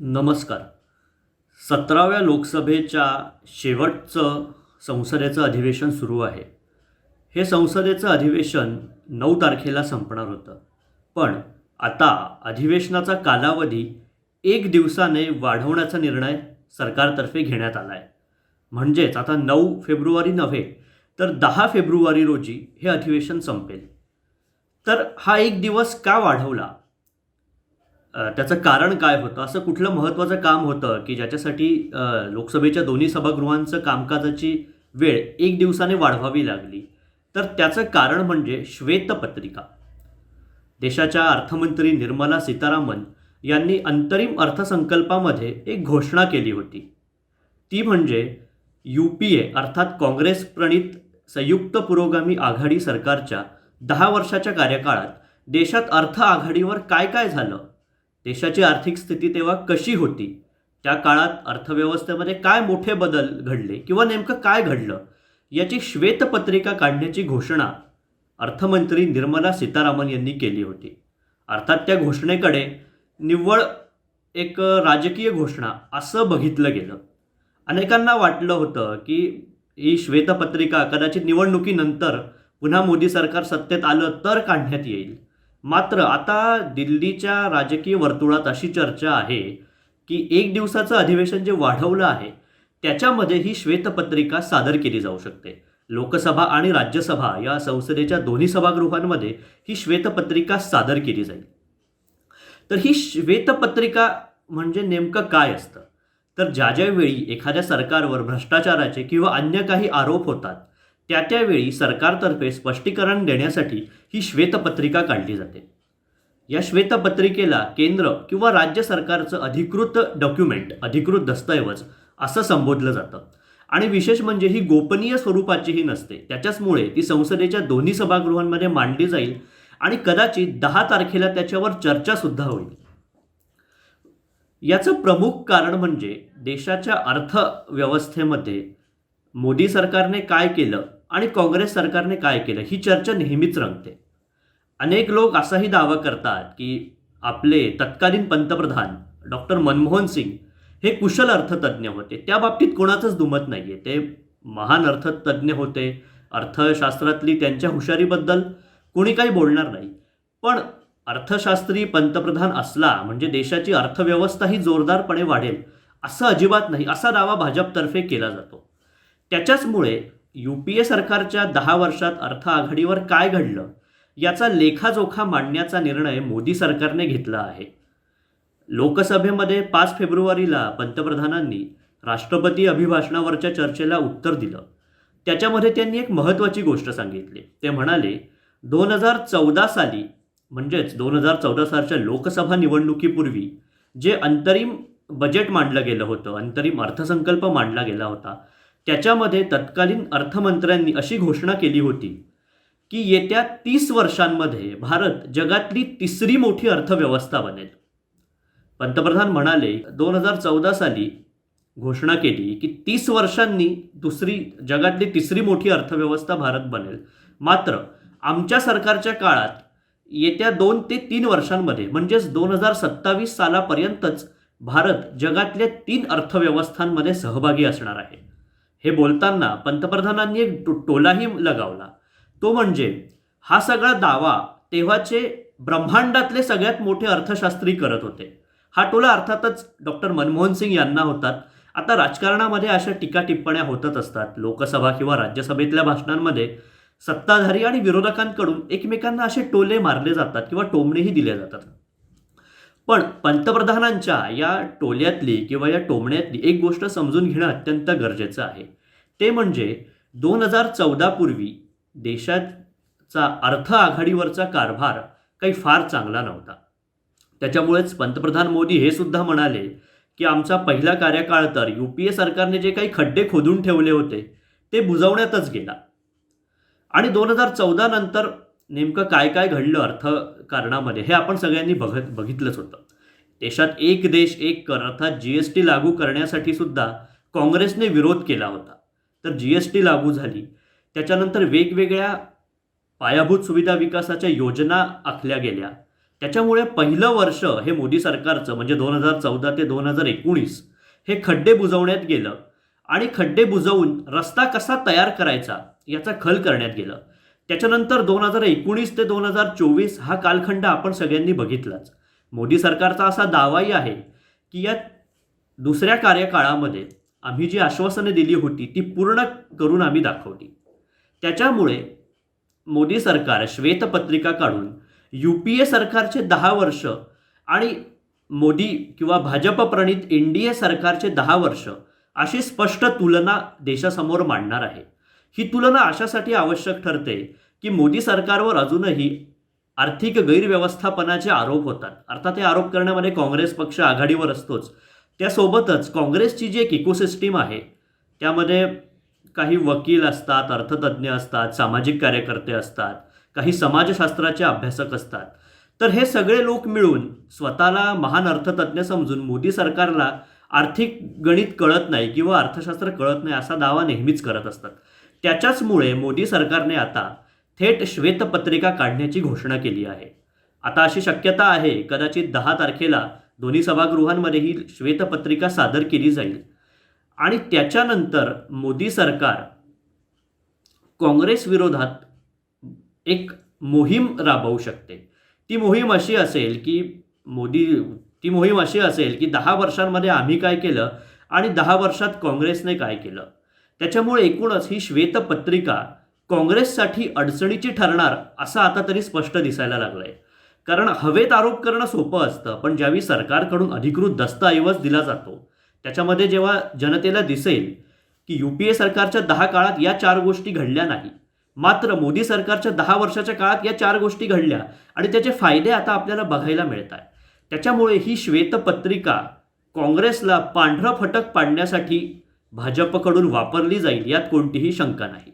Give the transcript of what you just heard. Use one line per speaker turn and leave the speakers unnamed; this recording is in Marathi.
नमस्कार. सतराव्या लोकसभेच्या शेवटचं संसदेचं अधिवेशन सुरू आहे. हे संसदेचं अधिवेशन नऊ तारखेला संपणार होतं. पण आता अधिवेशनाचा कालावधी एक दिवसाने वाढवण्याचा निर्णय सरकारतर्फे घेण्यात आला आहे म्हणजेच आता नऊ फेब्रुवारी नव्हे तर दहा फेब्रुवारी रोजी हे अधिवेशन संपेल. तर हा एक दिवस का वाढवला? त्याचं कारण काय होतं? असं कुठलं महत्त्वाचं काम होतं की ज्याच्यासाठी लोकसभेच्या दोन्ही सभागृहांचं कामकाजाची वेळ एक दिवसाने वाढवावी लागली? तर त्याचं कारण म्हणजे श्वेतपत्रिका देशाच्या अर्थमंत्री निर्मला सीतारामन यांनी अंतरिम अर्थसंकल्पामध्ये एक घोषणा केली होती. ती म्हणजे यू पी ए अर्थात काँग्रेस प्रणित संयुक्त पुरोगामी आघाडी सरकारच्या दहा वर्षाच्या कार्यकाळात देशात अर्थ आघाडीवर काय काय झालं? देशाची आर्थिक स्थिती तेव्हा कशी होती? त्या काळात अर्थव्यवस्थेमध्ये काय मोठे बदल घडले किंवा नेमकं काय घडलं? याची श्वेतपत्रिका काढण्याची घोषणा अर्थमंत्री निर्मला सीतारामन यांनी केली होती. अर्थात त्या घोषणेकडे निव्वळ एक राजकीय घोषणा असं बघितलं गेलं. अनेकांना वाटलं होतं की ही श्वेतपत्रिका कदाचित निवडणुकीनंतर पुन्हा मोदी सरकार सत्तेत आलं तर काढण्यात येईल. मात्र आता दिल्लीच्या राजकीय वर्तुळात अशी चर्चा आहे की एक दिवसाचं अधिवेशन जे वाढवलं आहे त्याच्यामध्ये ही श्वेतपत्रिका सादर केली जाऊ शकते. लोकसभा आणि राज्यसभा या संसदेच्या दोन्ही सभागृहांमध्ये ही श्वेतपत्रिका सादर केली जाईल. तर ही श्वेतपत्रिका म्हणजे नेमकं काय असतं? तर ज्या ज्या वेळी एखाद्या सरकारवर भ्रष्टाचाराचे किंवा अन्य काही आरोप होतात त्या त्यावेळी सरकारतर्फे स्पष्टीकरण देण्यासाठी ही श्वेतपत्रिका काढली जाते. या श्वेतपत्रिकेला केंद्र किंवा राज्य सरकारचं अधिकृत डॉक्युमेंट अधिकृत दस्तऐवज असं संबोधलं जातं. आणि विशेष म्हणजे ही गोपनीय स्वरूपाचीही नसते. त्याच्याचमुळे ती संसदेच्या दोन्ही सभागृहांमध्ये मांडली जाईल आणि कदाचित दहा तारखेला त्याच्यावर चर्चासुद्धा होईल. याचं प्रमुख कारण म्हणजे देशाच्या अर्थव्यवस्थेमध्ये मोदी सरकारने काय केलं? आणि काँग्रेस सरकारने काय केलं? ही चर्चा नेहमीच रंगते. अनेक लोक असाही दावा करतात की आपले तत्कालीन पंतप्रधान डॉक्टर मनमोहन सिंग हे कुशल अर्थतज्ज्ञ होते. त्या बाबतीत कोणाचंच दुमत नाही आहे ते महान अर्थतज्ज्ञ होते. अर्थशास्त्रातली त्यांच्या हुशारीबद्दल कोणी काही बोलणार नाही. पण अर्थशास्त्री पंतप्रधान असला म्हणजे देशाची अर्थव्यवस्थाही जोरदारपणे वाढेल असं अजिबात नाही असा दावा भाजपतर्फे केला जातो. त्याच्याचमुळे यू पी ए सरकारच्या दहा वर्षात अर्थ आघाडीवर काय घडलं याचा लेखाजोखा मांडण्याचा निर्णय मोदी सरकारने घेतला आहे. लोकसभेमध्ये पाच फेब्रुवारीला पंतप्रधानांनी राष्ट्रपती अभिभाषणावरच्या चर्चेला उत्तर दिलं. त्याच्यामध्ये त्यांनी एक महत्त्वाची गोष्ट सांगितली. ते म्हणाले दोन हजार चौदा साली म्हणजेच दोन हजार चौदा सालच्या लोकसभा निवडणुकीपूर्वी जे अंतरिम बजेट मांडलं गेलं होतं अंतरिम अर्थसंकल्प मांडला गेला होता त्याच्यामध्ये तत्कालीन अर्थमंत्र्यांनी अशी घोषणा केली होती की येत्या तीस वर्षांमध्ये भारत जगातली तिसरी मोठी अर्थव्यवस्था बनेल. पंतप्रधान म्हणाले दोन हजार चौदा साली घोषणा केली की तीस वर्षांनी दुसरी जगातली तिसरी मोठी अर्थव्यवस्था भारत बनेल. मात्र आमच्या सरकारच्या काळात येत्या दोन ते तीन वर्षांमध्ये म्हणजेच दोन हजार सत्तावीस सालापर्यंतच भारत जगातल्या तीन अर्थव्यवस्थांमध्ये सहभागी असणार आहे. हे बोलताना पंतप्रधानांनी एक टो टोलाही लगावला. तो म्हणजे हा सगळा दावा तेव्हाचे ब्रह्मांडातले सगळ्यात मोठे अर्थशास्त्री करत होते. हा टोला अर्थातच डॉक्टर मनमोहन सिंग यांना होतात. आता राजकारणामध्ये अशा टीका टिप्पण्या होतच असतात. लोकसभा किंवा राज्यसभेतल्या भाषणांमध्ये सत्ताधारी आणि विरोधकांकडून एकमेकांना असे टोले मारले जातात किंवा टोमणेही दिले जातात. पण पंतप्रधानांच्या या टोल्यातली किंवा या टोमण्यातली एक गोष्ट समजून घेणं अत्यंत गरजेचं आहे. ते म्हणजे दोन हजार चौदापूर्वी देशाचा अर्थ आघाडीवरचा कारभार काही फार चांगला नव्हता. त्याच्यामुळेच पंतप्रधान मोदी हे सुद्धा म्हणाले की आमचा पहिला कार्यकाळ तर यू पी ए सरकारने जे काही खड्डे खोदून ठेवले होते ते बुजवण्यातच गेला. आणि दोन हजार चौदा नंतर नेमकं काय काय घडलं अर्थकारणामध्ये हे आपण सगळ्यांनी बघत बघितलंच होतं. देशात एक देश एक कर अर्थात जी एस टी लागू करण्यासाठी सुद्धा काँग्रेसने विरोध केला होता. तर जी एस टी लागू झाली. त्याच्यानंतर वेगवेगळ्या पायाभूत सुविधा विकासाच्या योजना आखल्या गेल्या. त्याच्यामुळे पहिलं वर्ष हे मोदी सरकारचं म्हणजे दोन हजार चौदा ते दोन हजार एकोणीस हे खड्डे बुजवण्यात गेलं. आणि खड्डे बुजवून रस्ता कसा तयार करायचा याचा खल करण्यात गेलं. त्याच्यानंतर दोन हजार एकोणीस ते दोन हजार चोवीस हा कालखंड आपण सगळ्यांनी बघितलाच. मोदी सरकारचा असा दावाही आहे की या दुसऱ्या कार्यकाळामध्ये आम्ही जी आश्वासने दिली होती ती पूर्ण करून आम्ही दाखवली. त्याच्यामुळे मोदी सरकार श्वेतपत्रिका काढून यू पी ए सरकारचे दहा वर्ष आणि मोदी किंवा भाजप प्रणित एन डी ए सरकारचे दहा वर्ष अशी स्पष्ट तुलना देशासमोर मांडणार आहे. ही तुलना अशासाठी आवश्यक ठरते की मोदी सरकारवर अजूनही आर्थिक गैरव्यवस्थापनाचे आरोप होतात. अर्थात हे आरोप करण्यामध्ये काँग्रेस पक्ष आघाडीवर असतोच. त्यासोबतच काँग्रेसची जी एक इकोसिस्टीम आहे त्यामध्ये काही वकील असतात अर्थतज्ज्ञ असतात सामाजिक कार्यकर्ते असतात काही समाजशास्त्राचे अभ्यासक असतात. तर हे सगळे लोक मिळून स्वतःला महान अर्थतज्ज्ञ समजून मोदी सरकारला आर्थिक गणित कळत नाही किंवा अर्थशास्त्र कळत नाही असा दावा नेहमीच करत असतात. त्याच्याचमुळे मोदी सरकारने आता थेट श्वेतपत्रिका काढण्याची घोषणा केली आहे. आता अशी शक्यता आहे कदाचित दहा तारखेला दोन्ही सभागृहांमध्ये ही श्वेतपत्रिका सादर केली जाईल. आणि त्याच्यानंतर मोदी सरकार काँग्रेस विरोधात एक मोहीम राबवू शकते. ती मोहीम अशी असेल की मोदी ती मोहीम अशी असेल की दहा वर्षांमध्ये आम्ही काय केलं आणि दहा वर्षात काँग्रेसने काय केलं. त्याच्यामुळे एकूणच ही श्वेतपत्रिका काँग्रेससाठी अडचणीची ठरणार असं आता तरी स्पष्ट दिसायला लागलंय. कारण हवेत आरोप करणं सोपं असतं पण ज्यावेळी सरकारकडून अधिकृत दस्तऐवज दिला जातो त्याच्यामध्ये जेव्हा जनतेला दिसेल की यू पी ए सरकारच्या दहा काळात या चार गोष्टी घडल्या नाही मात्र मोदी सरकारच्या दहा वर्षाच्या काळात या चार गोष्टी घडल्या आणि त्याचे फायदे आता आपल्याला बघायला मिळत आहे त्याच्यामुळे ही श्वेतपत्रिका काँग्रेसला पांढरं फटक पाडण्यासाठी भाजपकडून वापरली जाईल यात कोणतीही शंका नाही.